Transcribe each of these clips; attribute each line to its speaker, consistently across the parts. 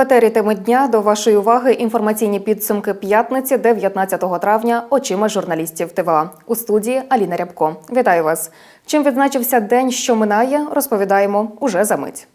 Speaker 1: В етері теми дня до вашої уваги інформаційні підсумки п'ятниці 19 травня очима журналістів ТВА. У студії Аліна Рябко. Вітаю вас. Чим відзначився день, що минає, розповідаємо уже за мить.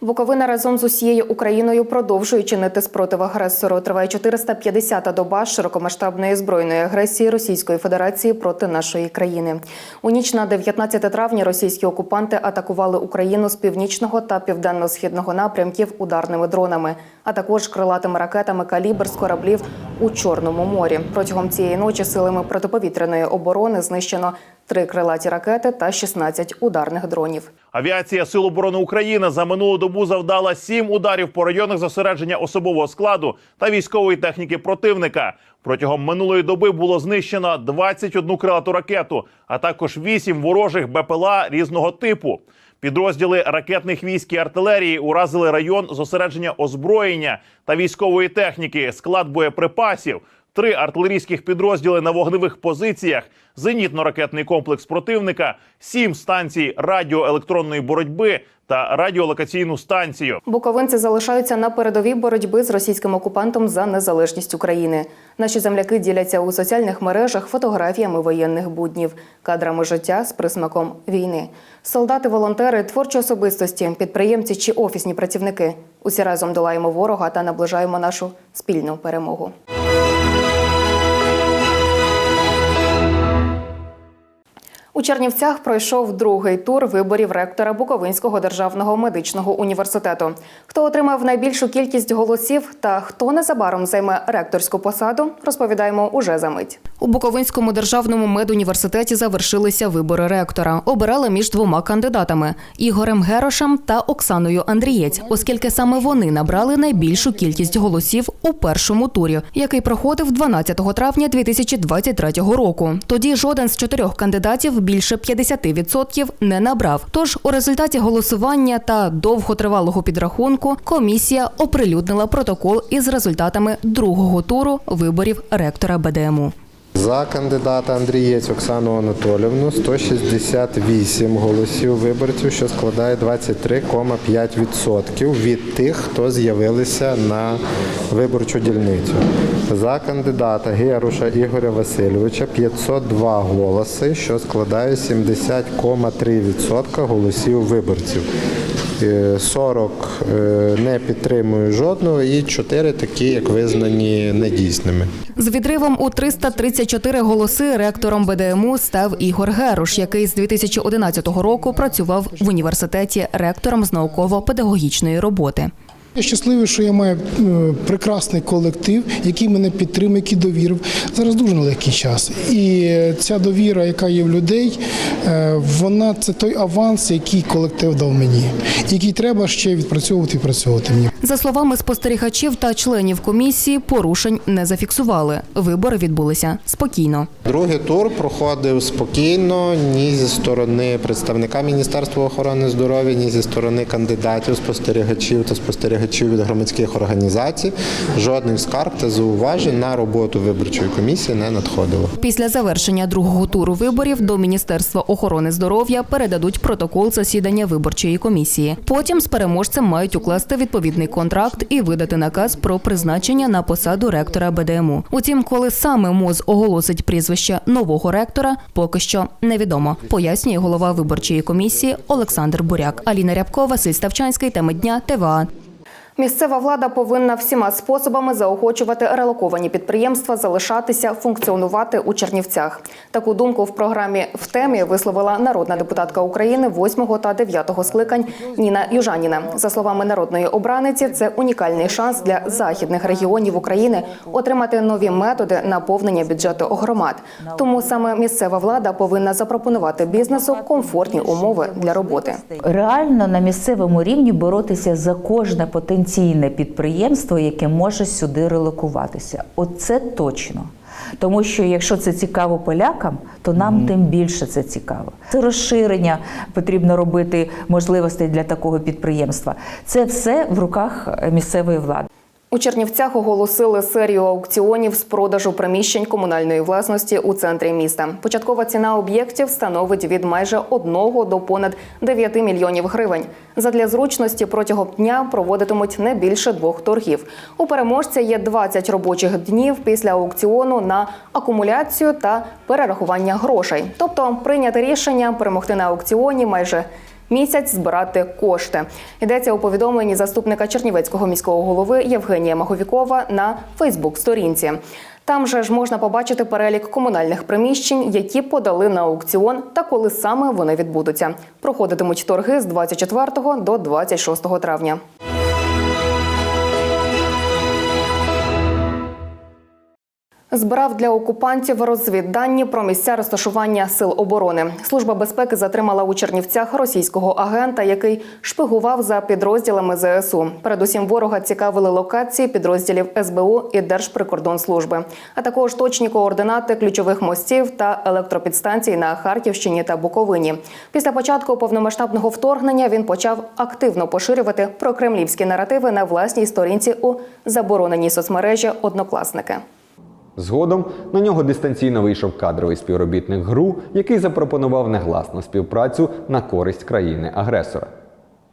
Speaker 1: Буковина разом з усією Україною продовжує чинити спротив агресору. Триває 450-та доба широкомасштабної збройної агресії Російської Федерації проти нашої країни. У ніч на 19 травня російські окупанти атакували Україну з північного та південно-східного напрямків ударними дронами, а також крилатими ракетами калібр з кораблів у Чорному морі. Протягом цієї ночі силами протиповітряної оборони знищено три крилаті ракети та 16 ударних дронів.
Speaker 2: Авіація Сил оборони України за минулу добу завдала сім ударів по районах зосередження особового складу та військової техніки противника. Протягом минулої доби було знищено 21 крилату ракету, а також 8 ворожих БПЛА різного типу. Підрозділи ракетних військ і артилерії уразили район зосередження озброєння та військової техніки, склад боєприпасів, три артилерійських підрозділи на вогневих позиціях, зенітно-ракетний комплекс противника, сім станцій радіоелектронної боротьби та радіолокаційну станцію.
Speaker 1: Буковинці залишаються на передовій боротьби з російським окупантом за незалежність України. Наші земляки діляться у соціальних мережах фотографіями воєнних буднів, кадрами життя з присмаком війни. Солдати, волонтери, творчі особистості, підприємці чи офісні працівники. Усі разом долаємо ворога та наближаємо нашу спільну перемогу. У Чернівцях пройшов другий тур виборів ректора Буковинського державного медичного університету. Хто отримав найбільшу кількість голосів та хто незабаром займе ректорську посаду, розповідаємо уже за мить. У Буковинському державному медуніверситеті завершилися вибори ректора. Обирали між двома кандидатами Ігорем Герошем та Оксаною Андрієць, оскільки саме вони набрали найбільшу кількість голосів у першому турі, який проходив 12 травня 2023 року. Тоді жоден з чотирьох кандидатів більше 50% не набрав. Тож у результаті голосування та довготривалого підрахунку комісія оприлюднила протокол із результатами другого туру виборів ректора БДМУ.
Speaker 3: За кандидата Андрієць Оксану Анатолівну 168 голосів виборців, що складає 23,5% від тих, хто з'явилися на виборчу дільницю. За кандидата Геруша Ігоря Васильовича 502 голоси, що складає 70,3% голосів виборців. Е, 40 е, не підтримую жодного і 4 такі, як визнані недійсними.
Speaker 1: З відривом у 334 голоси ректором БДМУ став Ігор Геруш, який з 2011 року працював в університеті ректором з науково-педагогічної роботи.
Speaker 4: Я щасливий, що я маю е, прекрасний колектив, який мене підтримує, який довірив. Зараз дуже нелегкий час. І е, ця довіра, яка є в людей, е, вона це той аванс, який колектив дав мені, який треба ще відпрацьовувати і відпрацьовувати мені.
Speaker 1: За словами спостерігачів та членів комісії, порушень не зафіксували. Вибори відбулися спокійно.
Speaker 3: Другий тур проходив спокійно ні зі сторони представника Міністерства охорони здоров'я, ні зі сторони кандидатів, спостерігачів та спостерігачів від громадських організацій. Жодних скарг та зауважень на роботу виборчої комісії не надходило.
Speaker 1: Після завершення другого туру виборів до Міністерства охорони здоров'я передадуть протокол засідання виборчої комісії. Потім з переможцем мають укласти відповідний контракт і видати наказ про призначення на посаду ректора БДМУ. Утім, коли саме МОЗ оголосить прізвище нового ректора, поки що невідомо. Пояснює голова виборчої комісії Олександр Буряк. Аліна Рябко, Василь Ставчанський. Теми дня ТВА. Місцева влада повинна всіма способами заохочувати релоковані підприємства залишатися, функціонувати у Чернівцях. Таку думку в програмі в темі висловила народна депутатка України 8 та 9 скликань Ніна Южаніна. За словами народної обраниці, це унікальний шанс для західних регіонів України отримати нові методи наповнення бюджету громад. Тому саме місцева влада повинна запропонувати бізнесу комфортні умови для роботи.
Speaker 5: реально на місцевому рівні боротися за кожне потенційне підприємство, яке може сюди релокуватися. Оце точно. Тому що якщо це цікаво полякам, то нам тим більше це цікаво. Це розширення потрібно робити можливостей для такого підприємства. Це все в руках місцевої влади.
Speaker 1: У Чернівцях оголосили серію аукціонів з продажу приміщень комунальної власності у центрі міста. Початкова ціна об'єктів становить від майже 1 до понад 9 мільйонів гривень. Задля зручності протягом дня проводитимуть не більше двох торгів. У переможця є 20 робочих днів після аукціону на акумуляцію та перерахування грошей. Тобто прийняти рішення перемогти на аукціоні майже місяць збирати кошти. Йдеться у повідомленні заступника Чернівецького міського голови Євгенія Маговікова на Фейсбук-сторінці. Там же ж можна побачити перелік комунальних приміщень, які подали на аукціон та коли саме вони відбудуться. Проходитимуть торги з 24 до 26 травня. Збирав для окупантів розвіддані про місця розташування сил оборони. Служба безпеки затримала у Чернівцях російського агента, який шпигував за підрозділами ЗСУ. Передусім, ворога цікавили локації підрозділів СБУ і Держприкордонслужби, а також точні координати ключових мостів та електропідстанцій на Харківщині та Буковині. Після початку повномасштабного вторгнення він почав активно поширювати прокремлівські наративи на власній сторінці у забороненій соцмережі Однокласники.
Speaker 6: Згодом на нього дистанційно вийшов кадровий співробітник ГРУ, який запропонував негласну співпрацю на користь країни-агресора.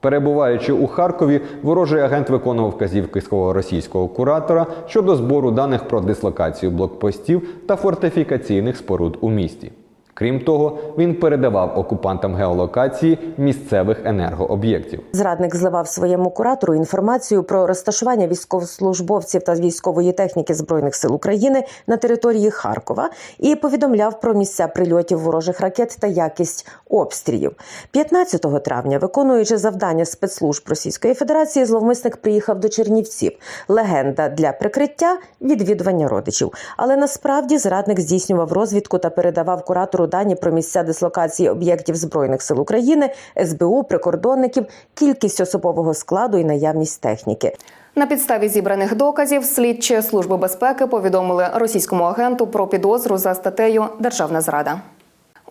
Speaker 6: Перебуваючи у Харкові, ворожий агент виконував вказівки свого російського куратора щодо збору даних про дислокацію блокпостів та фортифікаційних споруд у місті. Крім того, він передавав окупантам геолокації місцевих енергооб'єктів.
Speaker 7: Зрадник зливав своєму куратору інформацію про розташування військовослужбовців та військової техніки збройних сил України на території Харкова і повідомляв про місця прильотів ворожих ракет та якість обстрілів. 15 травня, виконуючи завдання спецслужб Російської Федерації, зловмисник приїхав до Чернівців. Легенда для прикриття відвідування родичів. Але насправді зрадник здійснював розвідку та передавав куратору дані про місця дислокації об'єктів збройних сил України, СБУ, прикордонників, кількість особового складу і наявність техніки.
Speaker 1: На підставі зібраних доказів слідчі служби безпеки повідомили російському агенту про підозру за статтею Державна зрада.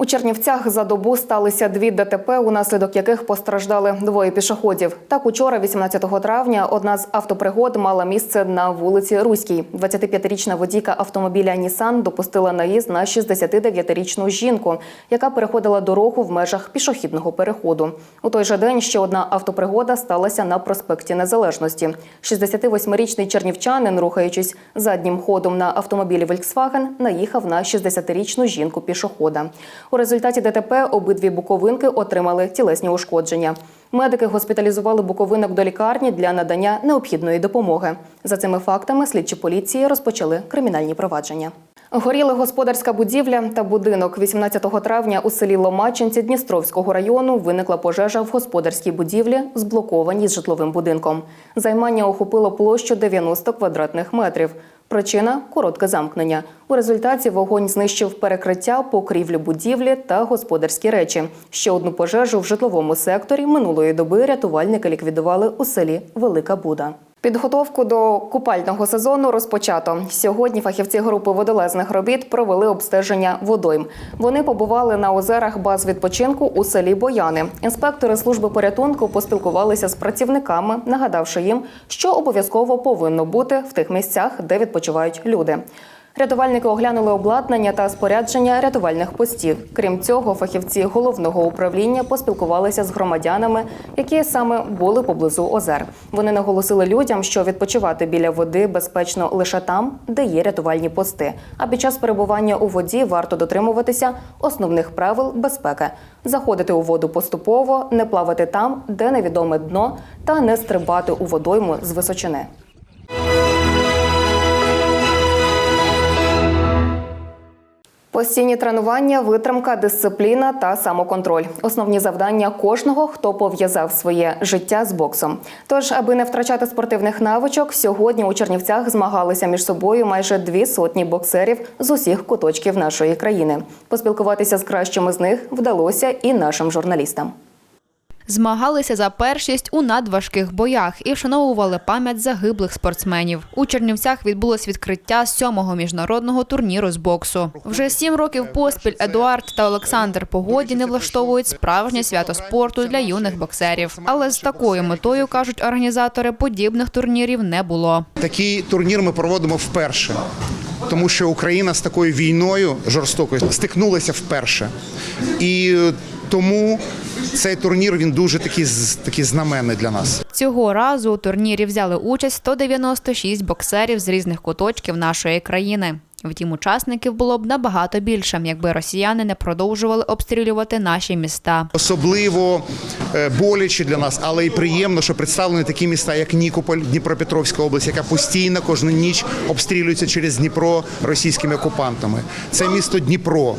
Speaker 1: У Чернівцях за добу сталися дві ДТП, унаслідок яких постраждали двоє пішоходів. Так, учора, 18 травня, одна з автопригод мала місце на вулиці Руській. 25-річна водійка автомобіля Нісан допустила наїзд на 69-річну жінку, яка переходила дорогу в межах пішохідного переходу. У той же день ще одна автопригода сталася на проспекті Незалежності. 68-річний чернівчанин, рухаючись заднім ходом на автомобілі Volkswagen, наїхав на 60-річну жінку пішохода. У результаті ДТП обидві буковинки отримали тілесні ушкодження. Медики госпіталізували буковинок до лікарні для надання необхідної допомоги. За цими фактами слідчі поліції розпочали кримінальні провадження. Горіла господарська будівля та будинок 18 травня у селі Ломачинці Дністровського району виникла пожежа в господарській будівлі, зблокованій з житловим будинком. Займання охопило площу 90 квадратних метрів. Причина коротке замкнення. У результаті вогонь знищив перекриття, покрівлю будівлі та господарські речі. Ще одну пожежу в житловому секторі минулої доби рятувальники ліквідували у селі Велика Буда. Підготовку до купального сезону розпочато. Сьогодні фахівці групи водолезних робіт провели обстеження водойм. Вони побували на озерах баз відпочинку у селі Бояни. Інспектори служби порятунку поспілкувалися з працівниками, нагадавши їм, що обов'язково повинно бути в тих місцях, де відпочивають люди. Рятувальники оглянули обладнання та спорядження рятувальних постів. Крім цього, фахівці головного управління поспілкувалися з громадянами, які саме були поблизу озер. Вони наголосили людям, що відпочивати біля води безпечно лише там, де є рятувальні пости. А під час перебування у воді варто дотримуватися основних правил безпеки: заходити у воду поступово, не плавати там, де невідоме дно, та не стрибати у водойму з височини. Постійні тренування, витримка, дисципліна та самоконтроль основні завдання кожного, хто пов'язав своє життя з боксом. Тож, аби не втрачати спортивних навичок, сьогодні у Чернівцях змагалися між собою майже дві сотні боксерів з усіх куточків нашої країни. Поспілкуватися з кращими з них вдалося і нашим журналістам.
Speaker 8: Змагалися за першість у надважких боях і вшановували пам'ять загиблих спортсменів. У Чернівцях відбулось відкриття сьомого міжнародного турніру з боксу. Вже сім років поспіль Едуард та Олександр Погодіни влаштовують справжнє свято спорту для юних боксерів. Але з такою метою кажуть організатори, подібних турнірів не було.
Speaker 9: Такий турнір ми проводимо вперше, тому що Україна з такою війною жорстокою стикнулася вперше. І тому цей турнір він дуже такий, такий знаменний для нас.
Speaker 8: Цього разу у турнірі взяли участь 196 боксерів з різних куточків нашої країни. Втім, учасників було б набагато більше, якби росіяни не продовжували обстрілювати наші міста.
Speaker 9: Особливо е, боляче для нас, але й приємно, що представлені такі міста, як Нікополь, Дніпропетровська область, яка постійно кожну ніч обстрілюється через Дніпро російськими окупантами. Це місто Дніпро,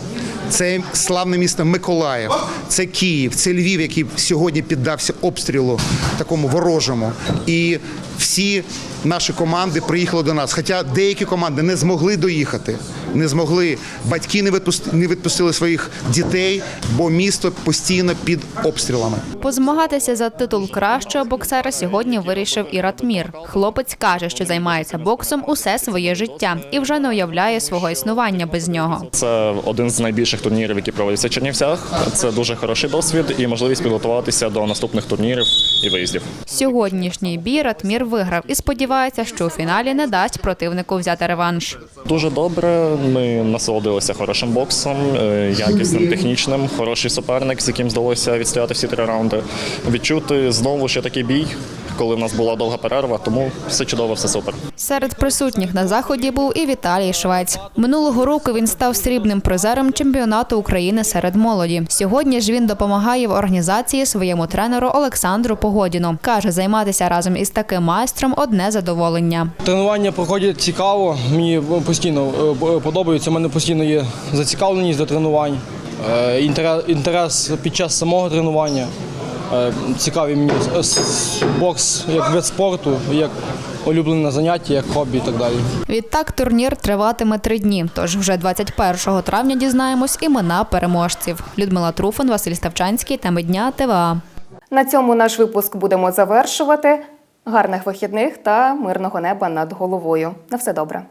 Speaker 9: це славне місто Миколаїв, це Київ, це Львів, який сьогодні піддався обстрілу такому ворожому. І всі наші команди приїхали до нас. Хоча деякі команди не змогли доїхати, не змогли. Батьки не відпусти- не відпустили своїх дітей, бо місто постійно під обстрілами.
Speaker 8: Позмагатися за титул кращого боксера сьогодні вирішив і Ратмір. Хлопець каже, що займається боксом усе своє життя і вже не уявляє свого існування без нього.
Speaker 10: Це один з найбільших турнірів, які проводяться в Чернівцях. Це дуже хороший досвід і можливість підготуватися до наступних турнірів і виїздів.
Speaker 8: Сьогоднішній бій Ратмір виграв і сподівається, що у фіналі не дасть противнику взяти реванш.
Speaker 10: Дуже добре. Ми насолодилися хорошим боксом, е, якісним технічним, хороший суперник, з яким здалося відстояти всі три раунди. Відчути знову ще такий бій, коли в нас була довга перерва, тому все чудово, все супер.
Speaker 8: Серед присутніх на заході був і Віталій Швець. Минулого року він став срібним призером чемпіонату України серед молоді. Сьогодні ж він допомагає в організації своєму тренеру Олександру Погодіну. каже, займатися разом із таким майстром одне задоволення.
Speaker 11: Тренування проходять цікаво. Мені постійно е, подобається. У мене постійно є зацікавленість до тренувань, е, інтерес під час самого тренування. Е, Цікавий мені бокс як вид спорту, як улюблене заняття, як хобі і так далі.
Speaker 8: Відтак турнір триватиме три дні. Тож вже 21 травня дізнаємось імена переможців. Людмила Труфан, Василь Ставчанський, теми дня ТВА.
Speaker 1: На цьому наш випуск будемо завершувати. Гарних вихідних та мирного неба над головою. На все добре.